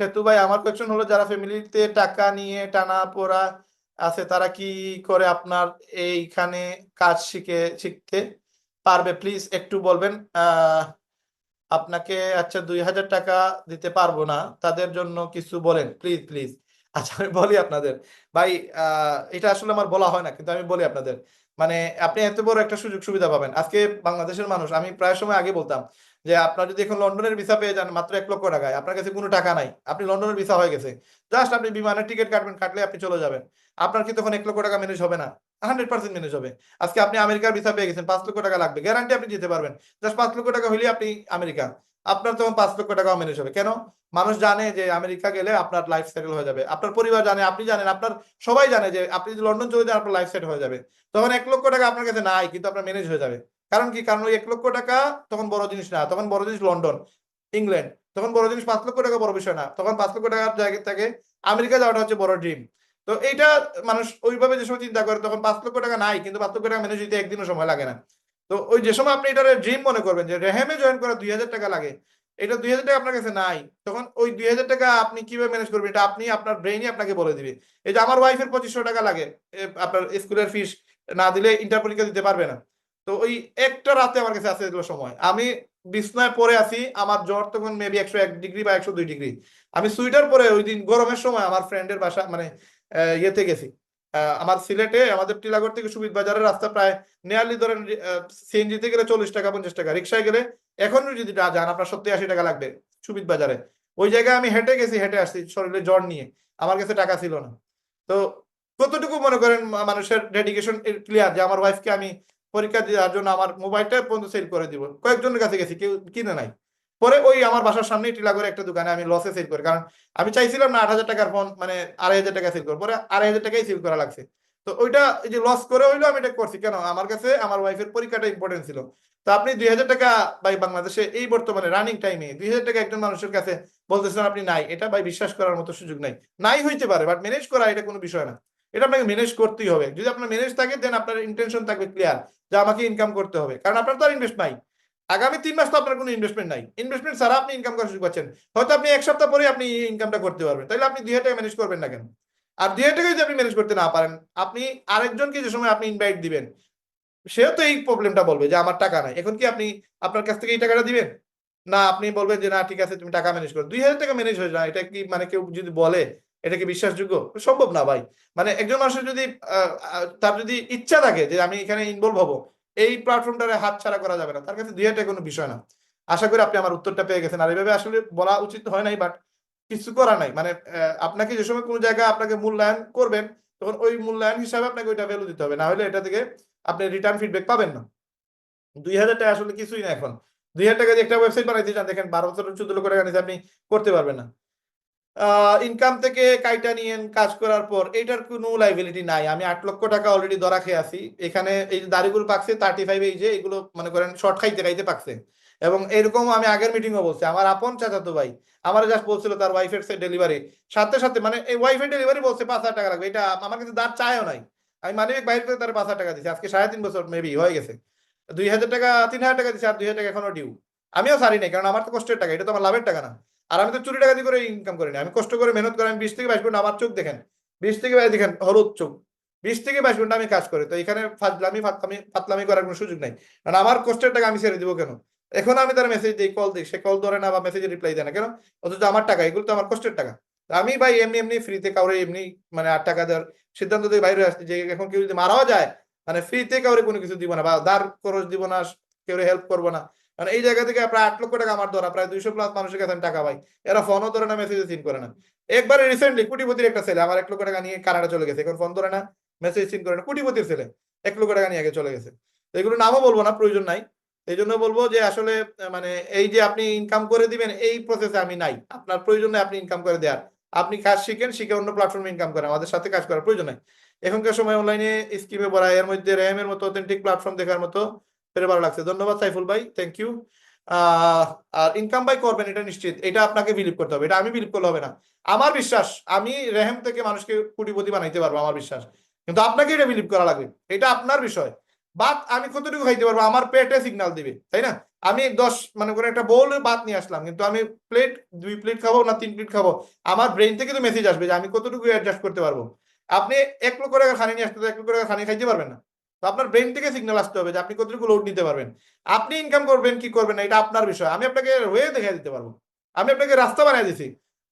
সেতু ভাই, আমার কোয়েশ্চেন হলো, যারা ফ্যামিলিতে টাকা নিয়ে টানা পোড়া আছে, তারা কি করে আপনার এইখানে কাজ শিখে, শিখতে পারবে? প্লিজ একটু বলবেন আপনাকে আচ্ছা দুই হাজার টাকা দিতে পারব না, তাদের জন্য কিছু বলেন। প্লিজ প্লিজ আচ্ছা আমি বলি আপনাদের। ভাই এটা আসলে আমার বলা হয় না, কিন্তু আমি বলি আপনাদের। মানে আপনি এত বড় একটা সুযোগ সুবিধা পাবেন। আজকে বাংলাদেশের মানুষ, আমি প্রায় সময় আগে বলতাম যে আপনার যদি এখন লন্ডনের ভিসা পেয়ে যান মাত্র এক লক্ষ টাকায়, আপনার কাছে কোনো টাকা নাই। আপনি লন্ডনের ভিসা হয়ে গেছে। জাস্ট আপনি বিমানের টিকিট কাটবেন, কাটলে আপনি চলে যাবেন। আপনার কি তখন এক লক্ষ টাকা ম্যানেজ হবে না? হান্ড্রেড পার্সেন্ট ম্যানেজ হবে। আজকে আপনি আমেরিকার ভিসা পেয়ে গেছেন, পাঁচ লক্ষ টাকা লাগবে। গ্যারান্টি আপনি যেতে পারবেন। জাস্ট পাঁচ লক্ষ টাকা হইলে আপনি আমেরিকা। আপনার তখন পাঁচ লক্ষ টাকাও ম্যানেজ হবে। কেন? মানুষ জানে যে আমেরিকা গেলে আপনার লাইফ সেটেল হয়ে যাবে। আপনার পরিবার জানে, আপনি জানেন, আপনার সবাই জানে যে আপনি যদি লন্ডন চলে যান, আপনার লাইফ সেট হয়ে যাবে। তখন এক লক্ষ টাকা আপনার কাছে নাই, কিন্তু আপনার ম্যানেজ হয়ে যাবে। কারণ কি? কারণ ওই এক লক্ষ টাকা তখন বড় জিনিস না, তখন বড় জিনিস লন্ডন, ইংল্যান্ড, তখন বড় জিনিস পাঁচ লক্ষ টাকা বড় বিষয় না, তখন পাঁচ লক্ষ টাকার জায়গা থেকে আমেরিকা যাওয়াটা হচ্ছে বড় ড্রিম তো এইটা মানুষ ওইভাবে যে সময় চিন্তা করে তখন পাঁচ লক্ষ টাকা নাই, কিন্তু পাঁচ লক্ষ টাকা ম্যানেজ হইতে একদিনও সময় লাগে না। তো ওই যে সময় আপনি এটার ড্রিম মনে করবেন যে রেহেমে জয়েন করা দুই হাজার টাকা লাগে, এটা দুই হাজার টাকা আপনার কাছে নাই, তখন ওই দুই হাজার টাকা আপনি কীভাবে ম্যানেজ করবেন? এটা আপনি আপনার ব্রেইনই আপনাকে বলে দিবে। এই যে আমার ওয়াইফের পঁচিশশো টাকা লাগে আপনার স্কুলের ফিস না দিলে ইন্টার পরীক্ষা দিতে পারবে না। তো ওই একটা রাতে আমার কাছে আছে এগুলো সময়। আমি বিছনায় পরে আছি, আমার জ্বর তখন মেবি একশো এক ডিগ্রি বা একশো দুই ডিগ্রি। আমি সুইটার পরে ওই দিন গরমের সময় আমার ফ্রেন্ডের বাসা মানে ইয়েতে গেছি। আমার সিলেটে, আমাদের টিলাগড় থেকে সুবিধ বাজারের রাস্তা প্রায় নিয়ারলি ধরেন সিএনজিতে গেলে চল্লিশ টাকা, পঞ্চাশ টাকা। রিক্সায় গেলে এখনও যদি যান, আপনার সত্যি আশি টাকা লাগবে সুবিধ বাজারে। ওই জায়গায় আমি হেঁটে গেছি, হেঁটে আসছি শরীরে জ্বর নিয়ে। আমার কাছে টাকা ছিল না। তো কতটুকু মনে করেন মানুষের ডেডিকেশন ক্লিয়ার যে আমার ওয়াইফকে আমি পরীক্ষা দেওয়ার জন্য আমার মোবাইলটা পর্যন্ত সেল করে দিব। কয়েকজনের কাছে গেছি, কেউ কিনে নাই। পরে ওই আমার বাসার সামনেই টিলাগড়ে একটা দোকানে আমি লসে সেল করি, কারণ আমি চাইছিলাম না আট হাজার টাকার ফোন মানে আড়াই হাজার টাকা সেল করব পরে আড়াই হাজার টাকাই সেল করা লাগছে। তো ওইটা এই যে লস করে হইল, আমি এটা করছি। কেন? আমার কাছে, আমার ওয়াইফের পরীক্ষাটা ইম্পর্টেন্ট ছিল। তো আপনি দুই হাজার টাকা ভাই বাংলাদেশে এই বর্তমানে রানিং টাইমে দুই হাজার টাকা একজন মানুষের কাছে বলতেছেন আপনি নাই, এটা ভাই বিশ্বাস করার মতো সুযোগ নাই। নাই হইতে পারে বাট ম্যানেজ করা এটা কোনো বিষয় না। এটা আপনাকে ম্যানেজ করতেই হবে। যদি আপনার ম্যানেজ থাকে দেন আপনার ইন্টেনশন থাকবে ক্লিয়ার যে আমাকে ইনকাম করতে হবে। কারণ আপনার তো আর ইনভেস্ট নাই। আগামী তিন মাস তো আপনার কোনো ইনভেস্টমেন্ট নাই। ইনভেস্টমেন্ট ছাড়া আপনি ইনকাম করা শুরু করছেন হয়তো আপনি এক সপ্তাহ পরে আপনি ইনকামটা করতে পারবেন। তাহলে আপনি দুই হাজার টাকা ম্যানেজ করবেন না কেন? আর দুই হাজার টাকা যদি আপনি ম্যানেজ করতে না পারেন, আপনি আরেকজনকে যে সময় আপনি ইনভাইট দিবেন, সেও তো এই প্রবলেমটা বলবে যে আমার টাকা নাই। এখন কি আপনি আপনার কাছ থেকে এই টাকাটা দিবেন? না, আপনি বলবেন যে, না, ঠিক আছে, তুমি টাকা ম্যানেজ করো। দুই হাজার টাকা ম্যানেজ হয়ে যায়। এটা কি মানে কেউ যদি বলে এটা কি বিশ্বাসযোগ্য? সম্ভব না ভাই। মানে একজন মানুষের যদি তার যদি ইচ্ছা থাকে যে আমি এখানে ইনভলভ হব, এই প্ল্যাটফর্মটারে হাত ছাড়া করা যাবে না, তার কাছে দুই কোনো বিষয় না। আশা করি আপনি আমার উত্তরটা পেয়ে গেছেন। আর এইভাবে আসলে বলা উচিত হয় নাই বাট কিছু করা নাই। মানে আপনাকে যে সময় কোনো জায়গায় আপনাকে মূল্যায়ন করবেন, তখন ওই মূল্যায়ন হিসাবে আপনাকে ওইটা ভ্যালু দিতে হবে। না হলে এটা থেকে আপনি রিটার্ন ফিডব্যাক পাবেন না। দুই হাজার টাকা আসলে কিছুই না এখন। দুই হাজার টাকা দিয়ে একটা ওয়েবসাইট বানাইতে চান, দেখেন বারো বছর, চোদ্দ লক্ষ টাকা নিচে আপনি করতে পারবেন না। ইনকাম থেকে কাইটা নিয়েন কাজ করার পর এটার কোনো লাইবিলিটি নাই। আমি আট লক্ষ টাকা অলরেডি ধরা খেয়ে আছি। এখানে এই যে দাড়িগুলো পাকছে থার্টি ফাইভ এই যে এগুলো মনে করেন শর্ট খাইতে খাইতে পাকছে। এবং এরকম আমি আগের মিটিংও বলছি, আমার আপন চাচাতো ভাই, আমার জাস্ট বলছিল তার ওয়াইফের ডেলিভারি সাথে সাথে মানে এই ওয়াইফের ডেলিভারি বলছে পাঁচ হাজার টাকা লাগবে। এটা আমার কাছে দাঁড় চায়ও নাই। আমি মানিক বাইরে থেকে তার পাঁচ হাজার টাকা দিচ্ছি আজকে সাড়ে তিন বছর মেবি হয়ে গেছে। দুই হাজার টাকা, তিন হাজার টাকা দিচ্ছি আর দুই হাজার টাকা এখনও ডিউ আমিও সারি নাই, কারণ আমার তো কষ্টের টাকা, এটা তো আমার লাভের টাকা না। আর আমি তো চুরি টাকা দিয়ে করে ইনকাম করি আমি কষ্ট করে মেহনত করে আমি বিশ থেকে বাইশ ঘণ্টা আমার চোখ দেখেন। বিশ থেকে বাইশ দেখেন হলুদ চোখ। বিশ থেকে বাইশ ঘণ্টা আমি কাজ করি। তো এখানে ফাজলামি, ফাতলামি ফাতলামি করার কোনো সুযোগ নাই। কারণ আমার কষ্টের টাকা আমি ছেড়ে দিব কেন? এখন আমি তার মেসেজ দিই কল দিই। সে কল ধরে না বা মেসেজে রিপ্লাই দেয় না। কেন? অথচ আমার টাকা, এগুলো তো আমার কষ্টের টাকা। আমি ভাই এমনি এমনি ফ্রিতে কাউরে এমনি মানে আট টাকা দেওয়ার সিদ্ধান্ত দিয়ে বাইরে আসছি যে এখন কেউ যদি মারাও যায় মানে ফ্রিতে কাউরে কোনো কিছু দিব না বা দাঁড় খরচ দিব না কেউ হেল্প করব না। মানে এই জায়গা থেকে প্রায় আট লক্ষ টাকা আমার ধরা, প্রায় দুইশো প্লাস মানুষের কাছে আমি টাকা পাই। এরা ফোনও ধরে না মেসেজে সিন করে না। একবারে রিসেন্টলি কোটিপতির একটা ছেলে, আমার এক লক্ষ টাকা নিয়ে কানাডা চলে গেছে। এখন ফোন ধরে না মেসেজ সিন করে না। কোটিপতির ছেলে, এক লক্ষ টাকা নিয়ে আগে চলে গেছে। এগুলো নামও বলব না, প্রয়োজন নাই। এই জন্য বলব যে আসলে মানে এই যে আপনি ইনকাম করে দিবেন, এই প্রসেসে আমি নাই। আপনার প্রয়োজন নেই আপনি ইনকাম করে দেওয়ার। আপনি কাজ শিখেন, শিখে অন্য প্ল্যাটফর্মে ইনকাম করেন। আমাদের সাথে কাজ করার প্রয়োজন নাই। এখনকার সময় অনলাইনে স্কিমে পড়া এর মধ্যে র্যামের মতো অথেন্টিক প্ল্যাটফর্ম দেখার মতো ফেরে ভালো লাগছে। ধন্যবাদ সাইফুল ভাই থ্যাংক ইউ আর ইনকাম বাই করবেন, এটা নিশ্চিত। এটা আপনাকে বিলিভ করতে হবে, এটা আমি বিলিভ করলে হবে না। আমার বিশ্বাস, আমি রেহেম থেকে মানুষকে কোটিপতি বানাইতে পারব, আমার বিশ্বাস। কিন্তু আপনাকে এটা বিলিভ করা লাগবে, এটা আপনার বিষয়। বাট আমি কতটুকু খাইতে পারব, আমার পেটে সিগন্যাল দিবে, তাই না? আমি দশ মানে করে একটা বোল ভাত নিয়ে আসলাম, কিন্তু আমি প্লেট দুই প্লেট খাব না তিন প্লেট খাব, আমার ব্রেন থেকে তো মেসেজ আসবে যে আমি কতটুকু অ্যাডজাস্ট করতে পারব। আপনি এক লোক করে খানি নিয়ে আসতে এক লোক করে খানি খাইতে পারবেন না। তো আপনার ব্রেন থেকে সিগন্যাল আসতে হবে যে আপনি কতটুকু লোড নিতে পারবেন। আপনি ইনকাম করবেন, কি করবেন না, এটা আপনার বিষয়। আমি আপনাকে ওয়ে দেখে দিতে পারব। আমি আপনাকে রাস্তা বানিয়ে দিছি।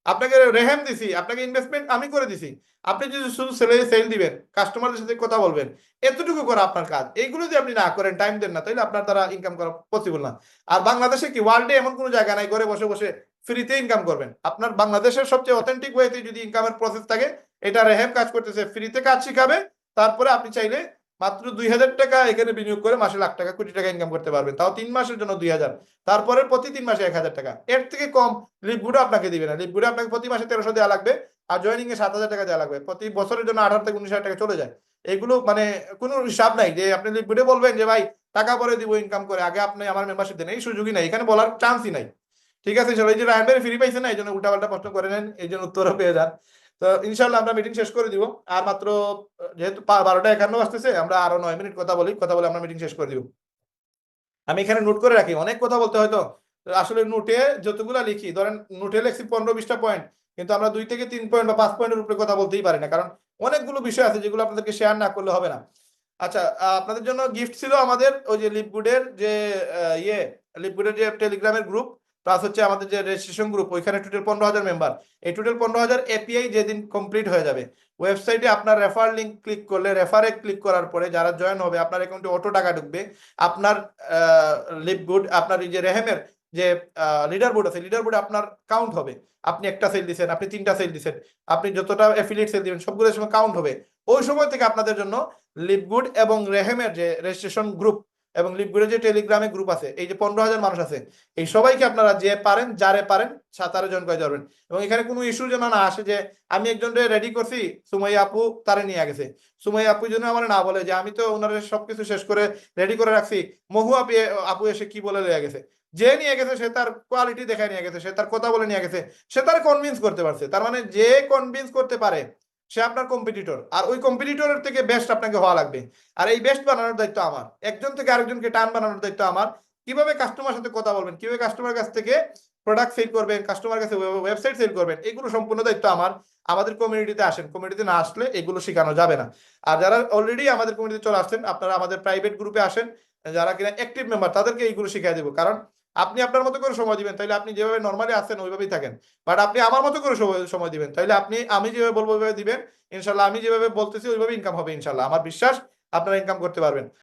আপনাকে রেহেম দিছি, আপনাকে ইনভেস্টমেন্ট আমি করে দিছি। আপনি যদি শুধু সেলে সেল দিবেন কাস্টমারদের সাথে কথা বলবেন, এতটুকু করা আপনার কাজ। এইগুলো যদি আপনি না করেন টাইম দেন না, তাহলে আপনার দ্বারা ইনকাম করা পসিবল না। আর বাংলাদেশে কি ওয়ার্ল্ডে এমন কোনো জায়গা নাই, ঘরে বসে বসে ফ্রিতে ইনকাম করবেন। আপনার বাংলাদেশের সবচেয়ে অথেন্টিক ওয়েতে যদি ইনকামের প্রসেস থাকে, এটা রেহেম কাজ করতেছে ফ্রিতে কাজ শিখাবে, তারপরে আপনি চাইলে মাত্র দুই হাজার টাকা এখানে বিনিয়োগ করে মাসে লাখ টাকা, কোটি টাকা ইনকাম করতে পারবেন। তাও তিন মাসের জন্য দুই হাজার। তারপরে প্রতি তিন মাসে এক হাজার টাকা। এর থেকে কম লিপগুলো আপনাকে দিবে না। লিপগুলো আপনাকে প্রতি মাসে তেরোশো দেওয়া লাগবে আর জয়েনিং এ সাত হাজার টাকা দেওয়া লাগবে। প্রতি বছরের জন্য আঠারো থেকে উনিশ হাজার টাকা চলে যায়। এগুলো মানে কোনো হিসাব নাই যে আপনি লিপগুডে বলবেন যে, ভাই, টাকা পরে দিব ইনকাম করে। আগে আপনি আমার মেম্বারশিপ দেন। এই সুযোগই নাই। এখানে বলার চান্সই নাই। ঠিক আছে এই যে ভাই ফ্রি পাইছে না, এই জন্য উল্টাপাল্টা প্রশ্ন করে নেন। এই জন্য উত্তরও পেয়ে যান। তো ইনশাল্লাহ আমরা মিটিং শেষ করে দিব। আর মাত্র, যেহেতু বারোটা একান্ন আসতেছে আমরা আরও নয় মিনিট কথা বলি, কথা বলে আমরা মিটিং শেষ করে দিব। আমি এখানে নোট করে রাখি, অনেক কথা বলতে হয়তো আসলে নোটে যতগুলো লিখি, ধরেন নোটে লিখছি পনেরো বিশটা পয়েন্ট কিন্তু আমরা দুই থেকে তিন পয়েন্ট বা পাঁচ পয়েন্টের উপরে কথা বলতেই পারি না, কারণ অনেকগুলো বিষয় আছে যেগুলো আপনাদেরকে শেয়ার না করলে হবে না। আচ্ছা আপনাদের জন্য গিফট ছিল আমাদের ওই যে লিপগুডের যে ইয়ে লিপগুডের যে টেলিগ্রামের গ্রুপ প্লাস হচ্ছে আমাদের যে রেজিস্ট্রেশন গ্রুপ ওইখানে টোটাল পনেরো হাজার মেম্বার এই টোটাল পনেরো হাজার এপিআই যেদিন কমপ্লিট হয়ে যাবে ওয়েবসাইটে আপনার রেফার লিঙ্ক ক্লিক করলে রেফারে ক্লিক করার পরে যারা জয়েন হবে, আপনার অ্যাকাউন্টে অটো টাকা ঢুকবে। আপনার লিপগুড আপনার এই যে রেহেমের যে লিডার বোর্ড আছে লিডার বোর্ডে আপনার কাউন্ট হবে। আপনি একটা সেল দিছেন, আপনি তিনটা সেল দিছেন। আপনি যতটা অ্যাফিলিয়েট সেল দিবেন, সবগুলোর সময় কাউন্ট হবে। ওই সময় থেকে আপনাদের জন্য লিপগুড এবং রেহেমের যে রেজিস্ট্রেশন গ্রুপ এবং লিপগুডের যে টেলিগ্রামে গ্রুপ আছে, এই যে পনেরো হাজার মানুষ আছে, এই সবাইকে আপনারা যে পারেন, যারে পারেন, সাঁতারে জয়েন করে যাবেন এবং এখানে কোনো ইস্যু যেন না আসে যে আমি একজনকে রেডি করছি, সুমাইয়া আপু তারে নিয়ে গেছে। সুমাই আপু যেন আমার না বলে যে, আমি তো ওনার সবকিছু শেষ করে রেডি করে রাখছি। মহু আপু আপু এসে কি বলে নিয়ে গেছে? যে নিয়ে গেছে, সে তার কোয়ালিটি দেখায় নিয়ে গেছে, সে তার কথা বলে নিয়ে গেছে, সে তার কনভিন্স করতে পারছে। তার মানে যে কনভিন্স করতে পারে সে আপনার কম্পিটিটর আর ওই কম্পিটিটরের থেকে বেস্ট আপনাকে হওয়া লাগবে। আর এই বেস্ট বানানোর দায়িত্ব আমার। একজন থেকে আরেকজনকে টান বানানোর দায়িত্ব আমার। কীভাবে কাস্টমার সাথে কথা বলবেন? কীভাবে কাস্টমার কাছ থেকে প্রোডাক্ট সেল করবেন? কাস্টমার কাছে ওয়েবসাইট সেল করবেন? এগুলো সম্পূর্ণ দায়িত্ব আমার। আমাদের কমিউনিটিতে আসেন। কমিউনিটিতে না আসলে এগুলো শেখানো যাবে না। আর যারা অলরেডি আমাদের কমিউনিটিতে চলে আসছেন, আপনারা আমাদের প্রাইভেট গ্রুপে আসেন। যারা কিনা অ্যাক্টিভ মেম্বার তাদেরকে এইগুলো শিখিয়ে দেবো। কারণ আপনি আপনার মতো করে সময় দিবেন। তাহলে আপনি যেভাবে নর্মালি আছেন, ওইভাবেই থাকেন। বাট আপনি আমার মতো করে সময়- দিবেন। তাহলে আপনি, আমি যেভাবে বলব ওইভাবে দিবেন। ইনশাল্লাহ আমি যেভাবে বলতেছি, ওইভাবে ইনকাম হবে ইনশাল্লাহ আমার বিশ্বাস আপনারা ইনকাম করতে পারবেন।